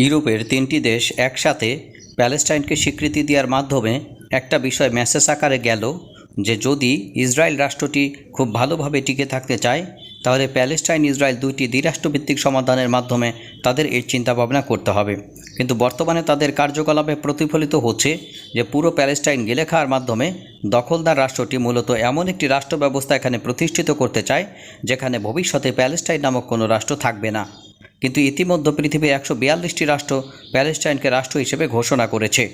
ইউরোপের তিনটি দেশ একসাথে প্যালেস্টাইনকে স্বীকৃতি দেওয়ার মাধ্যমে একটা বিষয় মেসেজ আকারে গেল যে যদি ইসরায়েল রাষ্ট্রটি খুব ভালোভাবে টিকে থাকতে চায়, তাহলে প্যালেস্টাইন ইসরায়েল দুইটি দ্বিরাষ্ট্রভিত্তিক সমাধানের মাধ্যমে তাদের এই চিন্তাভাবনা করতে হবে। কিন্তু বর্তমানে তাদের কার্যকলাপে প্রতিফলিত হচ্ছে যে পুরো প্যালেস্টাইন গেলে খাওয়ার মাধ্যমে দখলদার রাষ্ট্রটি মূলত এমন একটি রাষ্ট্র ব্যবস্থা এখানে প্রতিষ্ঠিত করতে চায়, যেখানে ভবিষ্যতে প্যালেস্টাইন নামক কোনো রাষ্ট্র থাকবে না। কিন্তু ইতিমধ্যে পৃথিবীর একশো বিয়াল্লিশটি রাষ্ট্র প্যালেস্টাইনকে রাষ্ট্র হিসেবে ঘোষণা করেছে।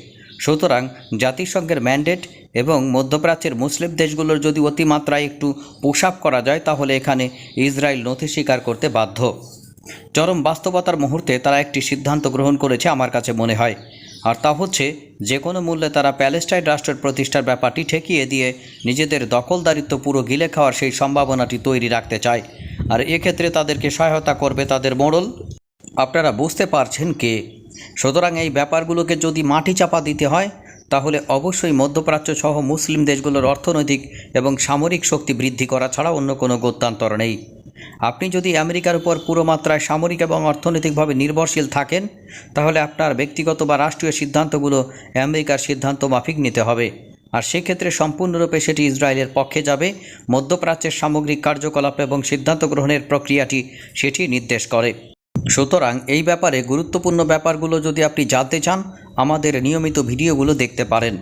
সুতরাং জাতিসংঘের ম্যান্ডেট এবং মধ্যপ্রাচ্যের মুসলিম দেশগুলোর যদি অতিমাত্রায় একটু পোশাক করা যায়, তাহলে এখানে ইসরায়েল নথি স্বীকার করতে বাধ্য। চরম বাস্তবতার মুহূর্তে তারা একটি সিদ্ধান্ত গ্রহণ করেছে, আমার কাছে মনে হয়। আর তা হচ্ছে যে কোনো মূল্যে তারা প্যালেস্টাইন রাষ্ট্রের প্রতিষ্ঠার ব্যাপারটি ঠেকিয়ে দিয়ে নিজেদের দখলদারিত্ব পুরো গিলে খাওয়ার সেই সম্ভাবনাটি তৈরি রাখতে চায়। আর এক্ষেত্রে তাদেরকে সহায়তা করবে তাদের মোড়ল। আপনারা বুঝতে পারছেন কে? সুতরাং এই ব্যাপারগুলোকে যদি মাটি চাপা দিতে হয়, তাহলে অবশ্যই মধ্যপ্রাচ্য সহ মুসলিম দেশগুলোর অর্থনৈতিক এবং সামরিক শক্তি বৃদ্ধি করা ছাড়া অন্য কোনো গত্যান্তর নেই। আপনি যদি আমেরিকার উপর পুরো মাত্রায় সামরিক এবং অর্থনৈতিকভাবে নির্ভরশীল থাকেন, তাহলে আপনার ব্যক্তিগত বা রাষ্ট্রীয় সিদ্ধান্তগুলো আমেরিকার সিদ্ধান্ত মাফিক নিতে হবে। আর সেক্ষেত্রে সম্পূর্ণরূপে সেটি ইসরায়েলের পক্ষে যাবে। মধ্যপ্রাচ্যের সামগ্রিক কার্যকলাপ এবং সিদ্ধান্ত গ্রহণের প্রক্রিয়াটি সেটি নির্দেশ করে। সুতরাং এই ব্যাপারে গুরুত্বপূর্ণ ব্যাপারগুলো যদি আপনি জানতে চান, আমাদের নিয়মিত ভিডিওগুলো দেখতে পারেন।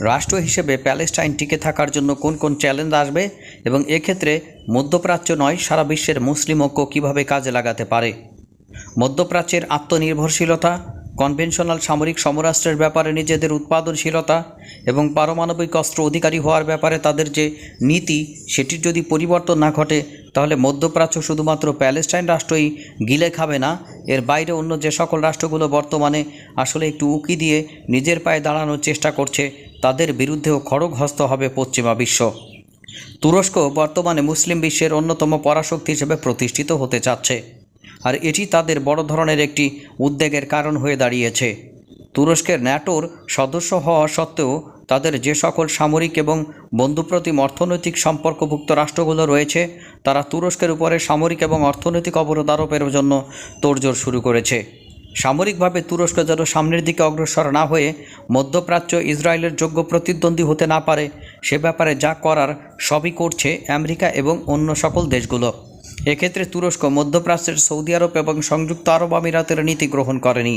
রাষ্ট্র হিসেবে প্যালেস্টাইন টিকে থাকার জন্য কোন কোন চ্যালেঞ্জ আসবে এবং এক্ষেত্রে মধ্যপ্রাচ্য নয়, সারা বিশ্বের মুসলিম ঐক্য কীভাবে কাজে লাগাতে পারে? মধ্যপ্রাচ্যের আত্মনির্ভরশীলতা, কনভেনশনাল সামরিক সমরাষ্ট্রের ব্যাপারে নিজেদের উৎপাদনশীলতা এবং পারমাণবিক অস্ত্র অধিকারী হওয়ার ব্যাপারে তাদের যে নীতি, সেটির যদি পরিবর্তন না ঘটে, তাহলে মধ্যপ্রাচ্য শুধুমাত্র প্যালেস্টাইন রাষ্ট্রই গিলে খাবে না। এর বাইরে অন্য যে সকল রাষ্ট্রগুলো বর্তমানে আসলে একটু উকি দিয়ে নিজের পায়ে দাঁড়ানোর চেষ্টা করছে তাদের বিরুদ্ধেও খড়গহস্ত হবে পশ্চিমা বিশ্ব। তুরস্ক বর্তমানে মুসলিম বিশ্বের অন্যতম পরাশক্তি হিসেবে প্রতিষ্ঠিত হতে চাচ্ছে। আর এটি তাদের বড় ধরনের একটি উদ্বেগের কারণ হয়ে দাঁড়িয়েছে। তুরস্কের ন্যাটোর সদস্য হওয়া সত্ত্বেও তাদের যে সকল সামরিক এবং বন্ধুপ্রতিম অর্থনৈতিক সম্পর্কভুক্ত রাষ্ট্রগুলো রয়েছে, তারা তুরস্কের উপরে সামরিক এবং অর্থনৈতিক অবরোধ আরোপের জন্য তোড়জোড় শুরু করেছে। সামরিকভাবে তুরস্ক যেন সামনের দিকে অগ্রসর না হয়ে মধ্যপ্রাচ্য ইসরায়েলের যোগ্য প্রতিদ্বন্দ্বী হতে না পারে, সে ব্যাপারে যা করার সবই করছে আমেরিকা এবং অন্য সকল দেশগুলো। এক্ষেত্রে তুরস্ক, মধ্যপ্রাচ্যের সৌদি আরব এবং সংযুক্ত আরব আমিরাতের নীতি গ্রহণ করেনি।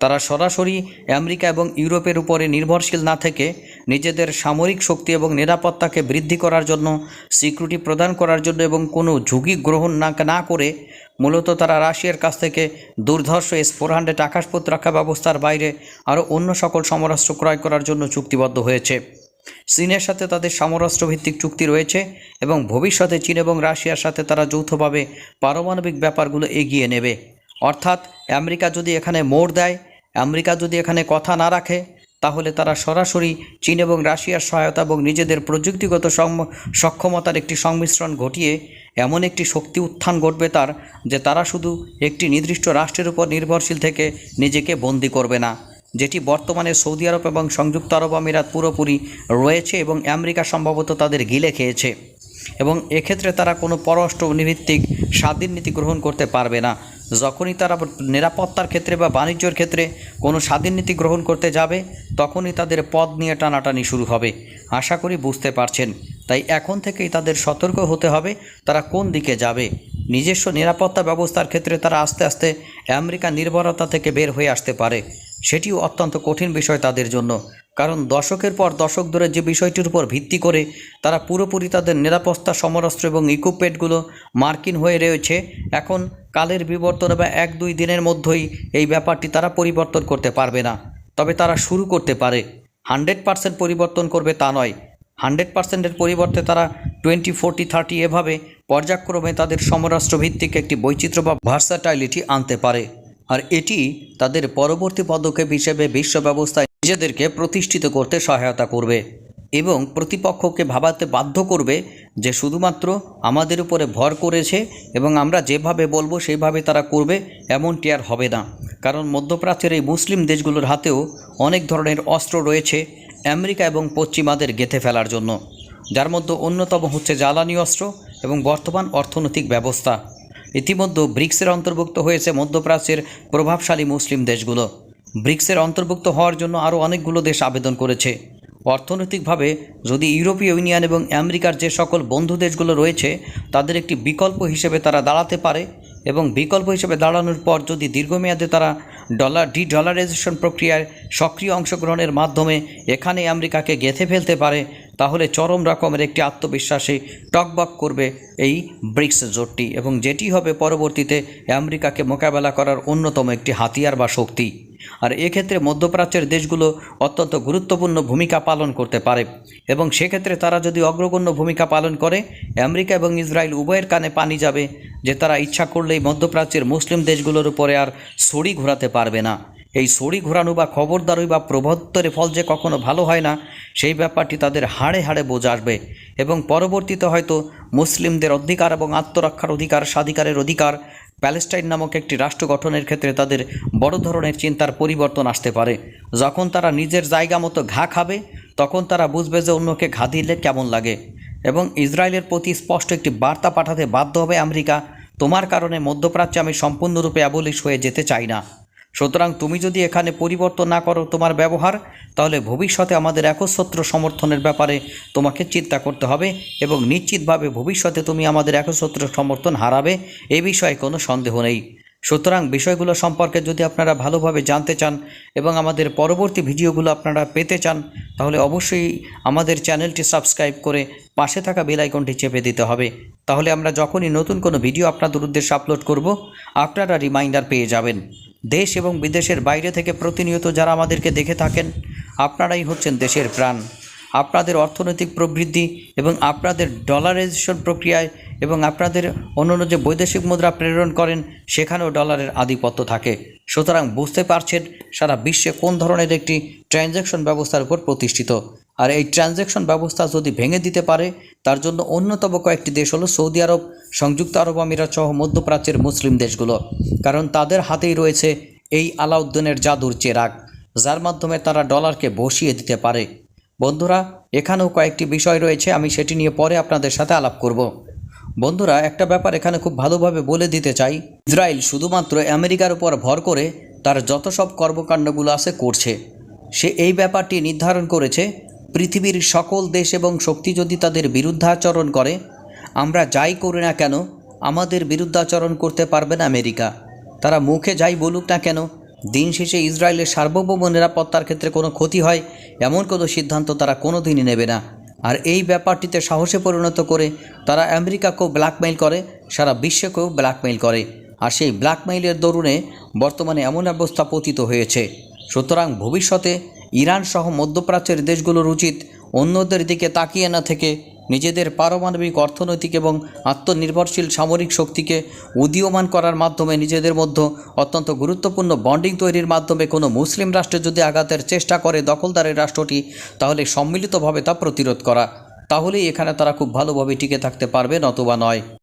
তারা সরাসরি আমেরিকা এবং ইউরোপের উপরে নির্ভরশীল না থেকে নিজেদের সামরিক শক্তি এবং নিরাপত্তাকে বৃদ্ধি করার জন্য, স্বীকৃতি প্রদান করার জন্য এবং কোনো ঝুঁকি গ্রহণ না না করে মূলত তারা রাশিয়ার কাছ থেকে দুর্ধর্ষ এস ফোর হান্ড্রেড আকাশ প্রতিরক্ষা ব্যবস্থার বাইরে আরও অন্য সকল সমরাস্ত্র ক্রয় করার জন্য চুক্তিবদ্ধ হয়েছে। চীনের সাথে তাদের সমরাস্ত্র ভিত্তিক চুক্তি রয়েছে এবং ভবিষ্যতে চীন এবং রাশিয়ার সাথে তারা যৌথভাবে পারমাণবিক ব্যাপারগুলো এগিয়ে নেবে। অর্থাৎ আমেরিকা যদি এখানে মোড় দেয়, আমেরিকা যদি এখানে কথা না রাখে, তাহলে তারা সরাসরি চীন এবং রাশিয়ার সহায়তা এবং নিজেদের প্রযুক্তিগত সক্ষমতার একটি সংমিশ্রণ ঘটিয়ে এমন একটি শক্তি উত্থান ঘটবে তার, যে তারা শুধু একটি নির্দিষ্ট রাষ্ট্রের উপর নির্ভরশীল থেকে নিজেকে বন্দি করবে না। যেটি বর্তমানে সৌদি আরব এবং সংযুক্ত আরব আমিরাত পুরোপুরি রয়েছে এবং আমেরিকা সম্ভবত তাদের গিলে খেয়েছে। এবং এক্ষেত্রে তারা কোনো পররাষ্ট্র ভিত্তিক স্বাধীন নীতি গ্রহণ করতে পারবে না। যখনই তারা নিরাপত্তার ক্ষেত্রে বা বাণিজ্যর ক্ষেত্রে কোনো স্বাধীন নীতি গ্রহণ করতে যাবে, তখনই তাদের পদ নিয়ে টানাটানি শুরু হবে। আশা করি বুঝতে পারছেন। তাই এখন থেকেই তাদের সতর্ক হতে হবে, তারা কোন দিকে যাবে। নিজস্ব নিরাপত্তা ব্যবস্থার ক্ষেত্রে তারা আস্তে আস্তে আমেরিকা নির্ভরতা থেকে বের হয়ে আসতে পারে। সেটিও অত্যন্ত কঠিন বিষয় তাদের জন্য। কারণ দশকের পর দশক ধরে যে বিষয়টির উপর ভিত্তি করে তারা পুরোপুরি তাদের নিরাপত্তা, সমরাস্ত্র এবং ইকুইপমেন্টগুলো মার্কিন হয়ে রয়েছে, এখন কালের বিবর্তন বা এক দুই দিনের মধ্যেই এই ব্যাপারটি তারা পরিবর্তন করতে পারবে না। তবে তারা শুরু করতে পারে। হান্ড্রেড পার্সেন্ট পরিবর্তন করবে তা নয়। হান্ড্রেড পার্সেন্টের পরিবর্তে তারা টোয়েন্টি ফোরটি থার্টি এভাবে পর্যায়ক্রমে তাদের সমরাষ্ট্র ভিত্তিক একটি বৈচিত্র্য বা ভার্সাটাইলিটি আনতে পারে। আর এটি তাদের পরবর্তী পদক্ষেপ হিসেবে বিশ্ব ব্যবস্থায় নিজেদেরকে প্রতিষ্ঠিত করতে সহায়তা করবে এবং প্রতিপক্ষকে ভাবাতে বাধ্য করবে যে শুধুমাত্র আমাদের উপরে ভর করেছে এবং আমরা যেভাবে বলব সেইভাবে তারা করবে, এমনটি আর হবে না। কারণ মধ্যপ্রাচ্যের এই মুসলিম দেশগুলোর হাতেও অনেক ধরনের অস্ত্র রয়েছে আমেরিকা এবং পশ্চিমাদের গেঁথে ফেলার জন্য। যার মধ্যে অন্যতম হচ্ছে জ্বালানি অস্ত্র এবং বর্তমান অর্থনৈতিক ব্যবস্থা। ইতিমধ্যে ব্রিক্সের অন্তর্ভুক্ত হয়েছে মধ্যপ্রাচ্যের প্রভাবশালী মুসলিম দেশগুলো। ব্রিক্সের অন্তর্ভুক্ত হওয়ার জন্য আরও অনেকগুলো দেশ আবেদন করেছে। অর্থনৈতিকভাবে যদি ইউরোপীয় ইউনিয়ন এবং আমেরিকার যে সকল বন্ধু দেশগুলো রয়েছে, তাদের একটি বিকল্প হিসেবে তারা দাঁড়াতে পারে এবং বিকল্প হিসেবে দাঁড়ানোর পর যদি দীর্ঘমেয়াদে তারা ডলার ডি ডলারাইজেশন প্রক্রিয়ায় সক্রিয় অংশগ্রহণের মাধ্যমে এখানে আমেরিকাকে গেঁথে ফেলতে পারে তাহলে চরম রকমের একটি আত্মবিশ্বাসে টকবক করবে এই ব্রিক্স জোটটি এবং যেটি হবে পরবর্তীতে আমেরিকাকে মোকাবেলা করার অন্যতম একটি হাতিয়ার বা শক্তি। আর এক্ষেত্রে মধ্যপ্রাচ্যের দেশগুলো অত্যন্ত গুরুত্বপূর্ণ ভূমিকা পালন করতে পারে এবং সেক্ষেত্রে তারা যদি অগ্রগণ্য ভূমিকা পালন করে, আমেরিকা এবং ইসরায়েল উভয়ের কানে পানি যাবে যে তারা ইচ্ছা করলেই মধ্যপ্রাচ্যের মুসলিম দেশগুলোর উপরে আর ছড়ি ঘোরাতে পারবে না। এই সড়ি ঘোরানো বা খবরদারি বা প্রবত্তরে ফল যে কখনো ভালো হয় না, সেই ব্যাপারটি তাদের হাড়ে হাড়ে বোঝ আসবে এবং পরবর্তীতে হয়তো মুসলিমদের অধিকার এবং আত্মরক্ষার অধিকার, স্বাধিকারের অধিকার, প্যালেস্টাইন নামক একটি রাষ্ট্র গঠনের ক্ষেত্রে তাদের বড় ধরনের চিন্তার পরিবর্তন আসতে পারে। যখন তারা নিজের জায়গা মতো ঘা খাবে, তখন তারা বুঝবে যে অন্যকে ঘা দিলে কেমন লাগে। এবং ইসরায়েলের প্রতি স্পষ্ট একটি বার্তা পাঠাতে বাধ্য হবে আমেরিকা, তোমার কারণে মধ্যপ্রাচ্যে আমি সম্পূর্ণরূপে অ্যাবলিশ হয়ে যেতে চাই না। সুতরাং তুমি যদি এখানে পরিবর্তন না করো তোমার ব্যবহার, তাহলে ভবিষ্যতে আমাদের একচ্ছত্র সমর্থনের ব্যাপারে তোমাকে চিন্তা করতে হবে এবং নিশ্চিতভাবে ভবিষ্যতে তুমি আমাদের একচ্ছত্র সমর্থন হারাবে, এ বিষয়ে কোনো সন্দেহ নেই। সুতরাং বিষয়গুলো সম্পর্কে যদি আপনারা ভালোভাবে জানতে চান এবং আমাদের পরবর্তী ভিডিওগুলো আপনারা পেতে চান, তাহলে অবশ্যই আমাদের চ্যানেলটি সাবস্ক্রাইব করে পাশে থাকা বেল আইকনটি চেপে দিতে হবে। তাহলে আমরা যখনই নতুন কোনো ভিডিও আপনাদের উদ্দেশ্যে আপলোড করব, আপনারা রিমাইন্ডার পেয়ে যাবেন। দেশ এবং বিদেশের বাইরে থেকে প্রতিনিয়ত যারা আমাদেরকে দেখে থাকেন, আপনারাই হচ্ছেন দেশের প্রাণ। আপনাদের অর্থনৈতিক প্রবৃদ্ধি এবং আপনাদের ডলারাইজেশন প্রক্রিয়ায় এবং আপনাদের অন্যান্য যে বৈদেশিক মুদ্রা প্রেরণ করেন, সেখানেও ডলারের আধিপত্য থাকে। সুতরাং বুঝতে পারছেন, সারা বিশ্বে কোন ধরনের একটি ট্রানজ্যাকশন ব্যবস্থার উপর প্রতিষ্ঠিত। আর এই ট্রানজ্যাকশন ব্যবস্থা যদি ভেঙে দিতে পারে, তার জন্য অন্যতম কয়েকটি দেশ হলো সৌদি আরব, সংযুক্ত আরব আমিরাত সহ মধ্যপ্রাচ্যের মুসলিম দেশগুলো, কারণ তাদের হাতেই রয়েছে এই আলাউদ্দিনের জাদুর চেরাগ, যার মাধ্যমে তারা ডলারকে বসিয়ে দিতে পারে। বন্ধুরা, এখানেও কয়েকটি বিষয় রয়েছে, আমি সেটি নিয়ে পরে আপনাদের সাথে আলাপ করব। বন্ধুরা, একটা ব্যাপার এখানে খুব ভালোভাবে বলে দিতে চাই। ইসরায়েল শুধুমাত্র আমেরিকার উপর ভর করে তার যত সব কর্মকাণ্ডগুলো আছে করছে, সে এই ব্যাপারটি নির্ধারণ করেছে পৃথিবীর সকল দেশ এবং শক্তি যদি তাদের বিরুদ্ধাচরণ করে, আমরা যাই করি না কেন, আমাদের বিরুদ্ধাচরণ করতে পারবে না আমেরিকা। তারা মুখে যাই বলুক না কেন, দিন শেষে ইসরায়েলের সার্বভৌম নিরাপত্তার ক্ষেত্রে কোনো ক্ষতি হয়, এমন কোনো সিদ্ধান্ত তারা কোনো দিনই নেবে না। আর এই ব্যাপারটিতে সাহসে পরিণত করে তারা আমেরিকাকেও ব্ল্যাকমেইল করে, সারা বিশ্বকেও ব্ল্যাকমেইল করে। আর সেই ব্ল্যাকমেইলের দরুনে বর্তমানে এমন অবস্থা পতিত হয়েছে। সুতরাং ভবিষ্যতে ইরান সহ মধ্যপ্রাচ্যের দেশগুলোর উচিত অন্যদের দিকে তাকিয়ে না থেকে নিজেদের পারমাণবিক অর্থনৈতিক এবং আত্মনির্ভরশীল সামরিক শক্তিকে উদীয়মান করার মাধ্যমে নিজেদের মধ্যে অত্যন্ত গুরুত্বপূর্ণ বন্ডিং তৈরির মাধ্যমে কোনো মুসলিম রাষ্ট্রে যদি আঘাতের চেষ্টা করে দখলদারের রাষ্ট্রটি, তাহলে সম্মিলিতভাবে তা প্রতিরোধ করা। তাহলেই এখানে তারা খুব ভালোভাবে টিকে থাকতে পারবে, নতুবা নয়।